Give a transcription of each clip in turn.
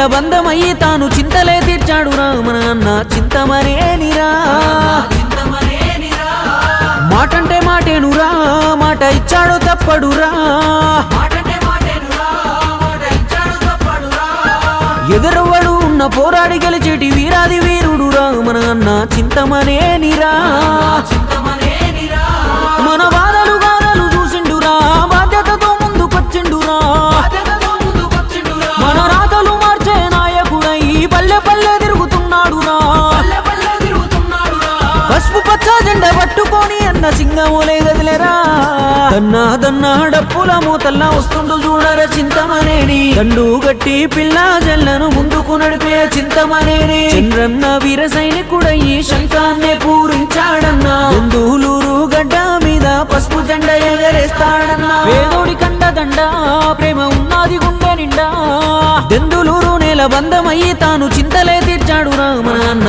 దెందులూరు బంధమయ్యి తాను చింతలే తీర్చాడు రామన అన్న చింతమరేనిరా మాటంటే మాటేనురా మాట ఇచ్చాడు తప్పడురా ఎదురవ్వడు ఉన్న పోరాడి గెలిచేటి వీరాది వీరుడు రామన అన్న చింతమనేనిరా మన బాధ పల్లె చిన్న అన్న సింగములే గదిలేరా దన్నా దన్నా డప్పుల మూతల్లా వస్తుండు చూడర చింతమనేని. దండు గట్టి పిల్ల జల్లను ముందుకు నడిపే చింతమనేని. చంద్రన్న వీర సైనికుడయ్యి శంఖాన్నే పూరించాడన్నా. బంధువులూరు గడ్డ మీద పసుపు జెండ ఎగరేస్తాడన్నా. వేదోడి కండ దండ ప్రేమ ఉన్నది గుండె నిండా. దెందులూరు నేల బంధమయ్యి తాను చింతలే తీర్చాడు రామన అన్న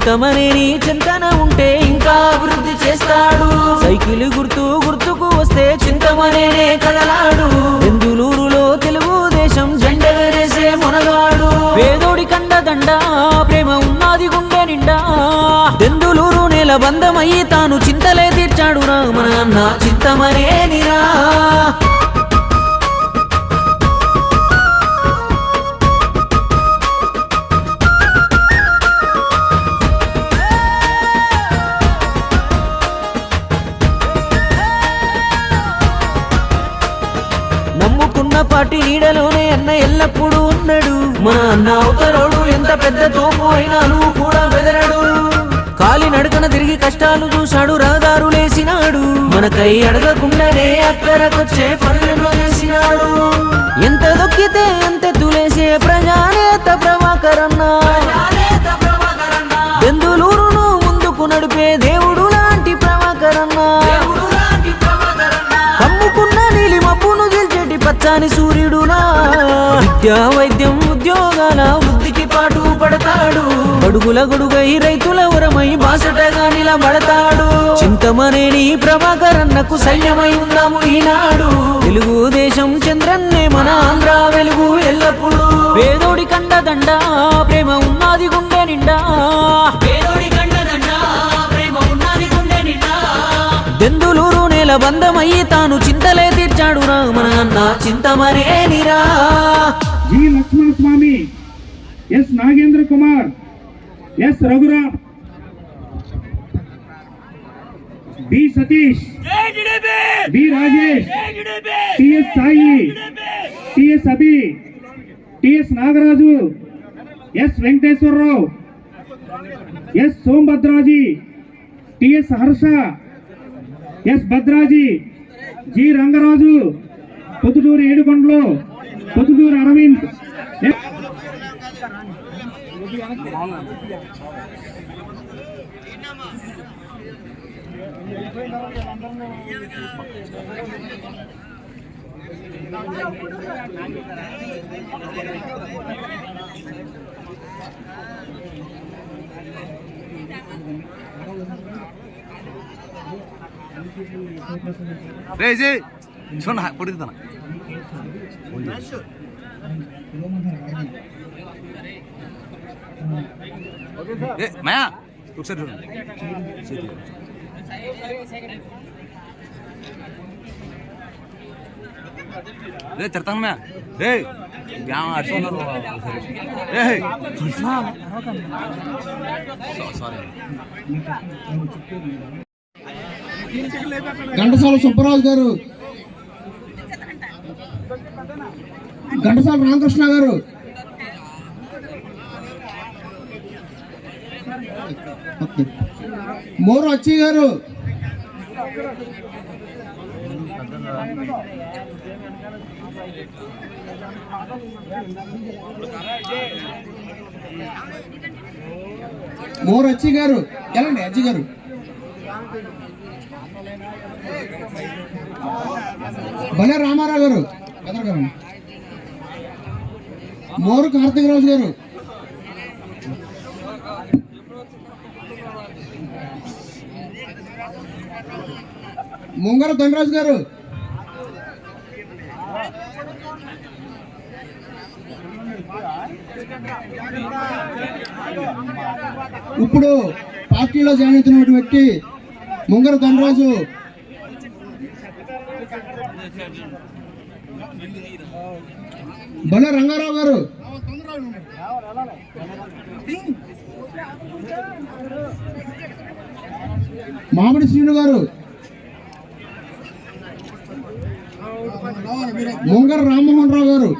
చింతమనేని చింతన ఉంటే ఇంకా అభివృద్ధి చేస్తాడు. సైకిల్ గుర్తు గుర్తుకు వస్తే చింతమనేనే కదలాడు. బెందులూరులో తెలుగుదేశం జెండ వేసే మునగాడు. పేదోడి కండదండ ప్రేమ ఉన్నది గుండె నిండా. దెందులూరు నేల బంధమయ్యి తాను చింతలే తీర్చాడు రామన అన్న చింతమనేనిరా. పాటి నీడలోనే అన్న ఎల్లప్పుడూ ఉన్నాడు. మన అన్న ఒకరోడు ఎంత పెద్ద తోపు అయినా నువ్వు కూడా బెదరడు. కాలి నడకన తిరిగి కష్టాలు చూశాడు రహదారు లేచినాడు మన మనకై అడగకుండానే అక్కరకొచ్చే పనులను చేసినాడు. ఎంత దొక్కితే ఎంత తులేసే ప్రజానేత ప్రభాకరన్నా గెలిచేటి పచ్చాని సూర్యుడునా? విద్యా వైద్యం ఉద్యోగాల వృద్ధికి పాటు పడతాడు. గడుగుల గొడుగై రైతుల ఉరమై బాసటగా నిలబడతాడు చింతమనేని ప్రభాకరన్నకు సైన్యమై ఉన్నాము ఈనాడు. తెలుగుదేశం చంద్రన్నే మన ఆంధ్ర వెలుగు ఎల్లప్పుడూ. వేదోడి కండదండ ప్రేమ ఉన్నది గుండె నిండా. పేదోడి కండదండ ప్రేమ ఉన్నది గుండె నిండా. దెందులూరు నేల బంధమయ్యి తాను చింతలే తీర్చాడు రామన అన్న చింతమనేనిరా G Lakshmana Swamy S Nagendra Kumar S Raghuram B Satish B Rajesh TS Sai TS Abhi TS Nagaraju S Venkateswara Rao S Sombhadraji TS Harsha S Bhadraji G Rangaraju Podduturu Yedukondalu Podduturu Aravind Thank you. జై చూడ పొడుగుతాను ఏ మాయా ఒకసారి చూడండి రే తిడతాను మ్యా రే గ్యామ అడుచుకున్నారు ఏ sorry Ghantasala Subbaraju గారు. ఘంటసాల రామకృష్ణ గారు. మోరు అచ్చి గారు. మోరు అచ్చి గారు. ఎలాండి అచ్చి గారు? భలే రామారావు గారు. ఎదరు మోరు మోరు కార్తీకరాజు గారు. ముంగర ధనరాజు గారు. ఇప్పుడు పార్టీలో జాయిన్ అవుతున్నటువంటి వ్యక్తి ముంగర ధనరాజు. బల రంగారావు గారు. మామిడి శ్రీను గారు. ముంగర రామ్మోహన్ రావు గారు.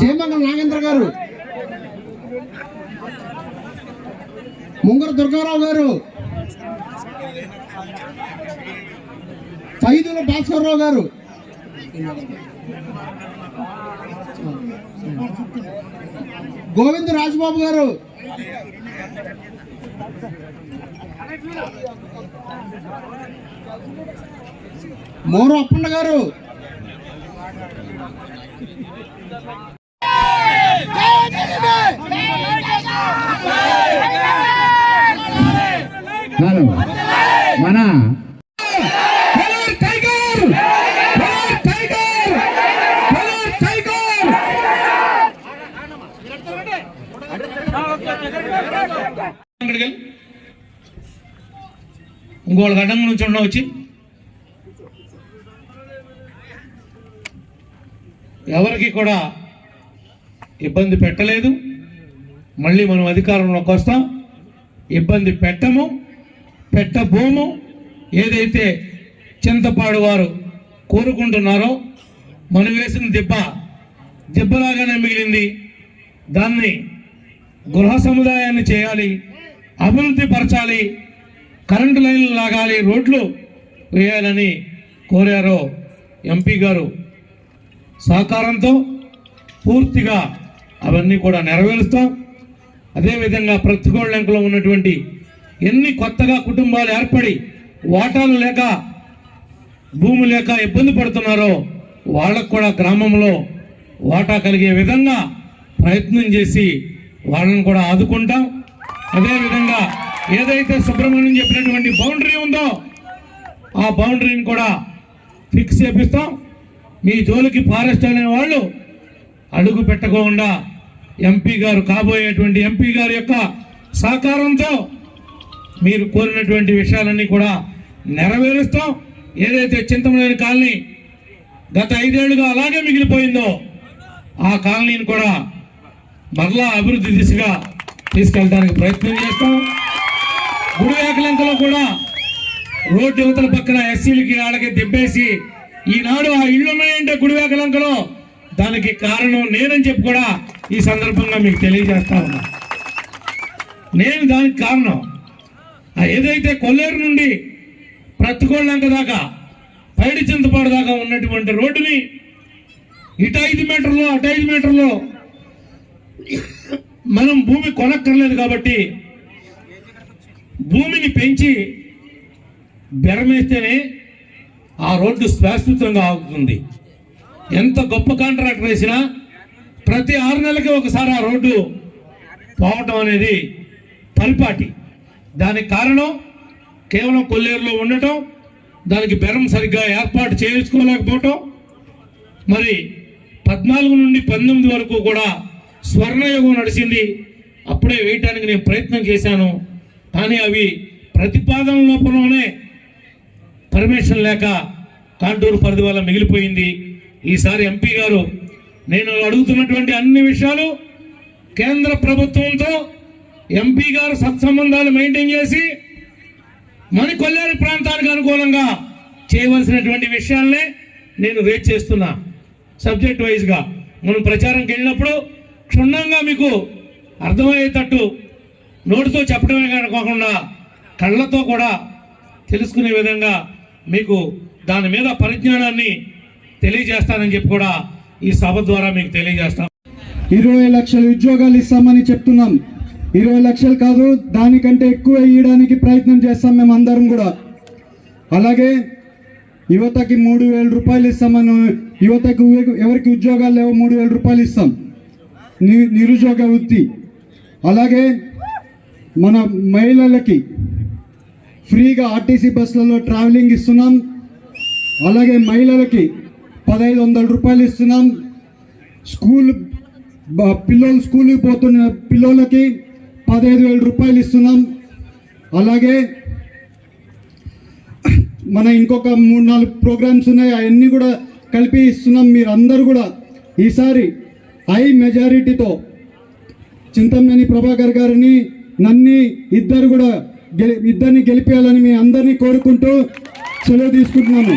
జయమంగళ నాగేంద్ర గారు. ముంగర దుర్గారావు గారు. ఖైదుల భాస్కర్రావు గారు. గోవింద్ రాజబాబు గారు. మోరు అప్పన్న గారు. హలో ఇంకోళ్ళ గడ్డంగా నుంచి ఉండడం వచ్చి. ఎవరికి కూడా ఇబ్బంది పెట్టలేదు. మళ్ళీ మనం అధికారంలోకి వస్తాం. ఇబ్బంది పెట్టము పెట్టబోము. ఏదైతే చింతపాడు వారు కోరుకుంటున్నారో మనం వేసిన దిబ్బ దిబ్బలాగానే మిగిలింది. దాన్ని గృహ సముదాయాన్ని చేయాలి అభివృద్ధి పరచాలి కరెంటు లైన్లు లాగాలి రోడ్లు వేయాలని కోరారో ఎంపీ గారు. సహకారంతో పూర్తిగా అవన్నీ కూడా నెరవేరుస్తాం. అదేవిధంగా ప్రతిగోళ్ళంకలో ఉన్నటువంటి ఎన్ని కొత్తగా కుటుంబాలు ఏర్పడి వాటాలు లేక భూమి లేక ఇబ్బంది పడుతున్నారో వాళ్ళకు కూడా గ్రామంలో వాటా కలిగే విధంగా ప్రయత్నం చేసి వాళ్ళని కూడా ఆదుకుంటాం. అదేవిధంగా ఏదైతే సుబ్రహ్మణ్యం చెప్పినటువంటి బౌండరీ ఉందో ఆ బౌండరీని కూడా ఫిక్స్ చేపిస్తాం. మీ జోలికి ఫారెస్ట్ అనే వాళ్ళు అడుగు పెట్టకుండా ఎంపీ గారు కాబోయేటువంటి ఎంపీ గారి యొక్క సహకారంతో మీరు కోరినటువంటి విషయాలన్నీ కూడా నెరవేరుస్తాం. ఏదైతే చింతమనేని కాలనీ గత ఐదేళ్ళుగా అలాగే మిగిలిపోయిందో ఆ కాలనీని కూడా మరలా అభివృద్ధి దిశగా తీసుకెళ్ళడానికి ప్రయత్నం చేస్తాం. గుడివేకలంకలో కూడా రోడ్డు యువతల పక్కన ఎస్సీలకి వాళ్ళకి దిబ్బేసి ఈనాడు ఆ ఇళ్ళు ఉన్నాయంటే గుడివేకలంకలో దానికి కారణం నేనని చెప్పి కూడా ఈ సందర్భంగా మీకు తెలియజేస్తా ఉన్నా. నేను దానికి కారణం. ఆ ఏదైతే కొల్లేరు నుండి ప్రతికోళ్ళంక దాకా పైడి చింతపాడు దాకా ఉన్నటువంటి రోడ్డుని ఇటు ఐదు మీటర్లు అటు ఐదు మీటర్లు మనం భూమి కొనక్కర్లేదు కాబట్టి భూమిని పెంచి బెరమేస్తేనే ఆ రోడ్డు శాశ్వతంగా ఆగుతుంది. ఎంత గొప్ప కాంట్రాక్ట్ వేసినా ప్రతి ఆరు నెలలకి ఒకసారి ఆ రోడ్డు పోవటం అనేది పరిపాటి. దానికి కారణం కేవలం కొల్లేరులో ఉండటం దానికి బెరం సరిగ్గా ఏర్పాటు చేయించుకోలేకపోవటం మరి పద్నాలుగు నుండి పంతొమ్మిది వరకు కూడా స్వర్ణయుగం నడిచింది. అప్పుడే వేయటానికి నేను ప్రయత్నం చేశాను. కానీ అవి ప్రతిపాదన లోపలనే పర్మిషన్ లేక కాంటూరు పరిధి వల్ల మిగిలిపోయింది. ఈసారి ఎంపీ గారు నేను అడుగుతున్నటువంటి అన్ని విషయాలు కేంద్ర ప్రభుత్వంతో ఎంపీ గారు సత్సంబంధాలు మెయింటైన్ చేసి మన కొల్లేరు ప్రాంతానికి అనుకూలంగా చేయవలసినటువంటి విషయాలనే నేను రేట్ చేస్తున్నా. సబ్జెక్ట్ వైజ్గా మనం ప్రచారంకి వెళ్ళినప్పుడు క్షుణ్ణంగా మీకు అర్థమయ్యేటట్టు నోటితో చెప్పడమే కాకుండా కళ్ళతో కూడా తెలుసుకునే విధంగా మీకు దాని మీద పరిజ్ఞానాన్ని తెలియజేస్తానని చెప్పి కూడా ఈ సభ ద్వారా మీకు తెలియజేస్తాం. ఇరవై లక్షల ఉద్యోగాలు ఇస్తామని చెప్తున్నాం. ఇరవై లక్షలు కాదు దానికంటే ఎక్కువ ఇవ్వడానికి ప్రయత్నం చేస్తాం మేము అందరం కూడా. అలాగే యువతకి మూడు వేల రూపాయలు ఇస్తామని యువతకు ఎవరికి ఉద్యోగాలు లేవో మూడు వేల రూపాయలు ఇస్తాం. ని నిరుద్యోగ వృత్తి. అలాగే మన మహిళలకి ఫ్రీగా ఆర్టీసీ బస్సులలో ట్రావెలింగ్ ఇస్తున్నాం. అలాగే మహిళలకి పదహైదు వందల రూపాయలు ఇస్తున్నాం. స్కూల్ పిల్లలు స్కూల్కి పోతున్న పిల్లలకి పదహైదు వేల రూపాయలు ఇస్తున్నాం. అలాగే మన ఇంకొక మూడు నాలుగు ప్రోగ్రామ్స్ ఉన్నాయి. అవన్నీ కూడా కలిపి ఇస్తున్నాం. మీరు అందరూ కూడా ఈసారి హై మెజారిటీతో చింతమనేని ప్రభాకర్ గారిని నన్ని ఇద్దరు కూడా గెలి ఇద్దరిని గెలిపేయాలని మీ అందరినీ కోరుకుంటూ సెలవు తీసుకుంటున్నాను